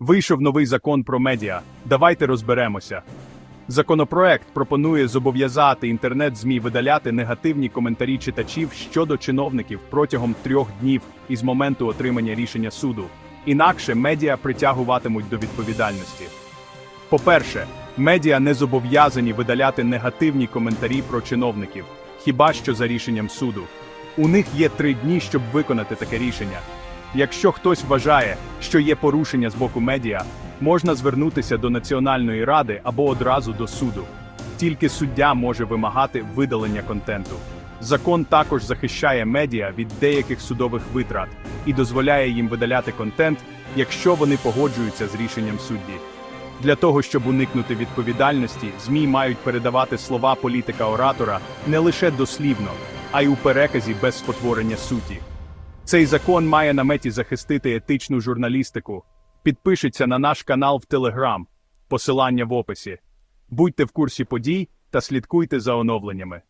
Вийшов новий закон про медіа. Давайте розберемося. Законопроект пропонує зобов'язати інтернет-ЗМІ видаляти негативні коментарі читачів щодо чиновників протягом трьох днів із моменту отримання рішення суду. Інакше медіа притягуватимуть до відповідальності. По-перше, медіа не зобов'язані видаляти негативні коментарі про чиновників, хіба що за рішенням суду. У них є три дні, щоб виконати таке рішення. Якщо хтось вважає, що є порушення з боку медіа, можна звернутися до Національної ради або одразу до суду. Тільки суддя може вимагати видалення контенту. Закон також захищає медіа від деяких судових витрат і дозволяє їм видаляти контент, якщо вони погоджуються з рішенням судді. Для того, щоб уникнути відповідальності, ЗМІ мають передавати слова політика-оратора не лише дослівно, а й у переказі без спотворення суті. Цей закон має на меті захистити етичну журналістику. Підпишіться на наш канал в Телеграм, посилання в описі. Будьте в курсі подій та слідкуйте за оновленнями.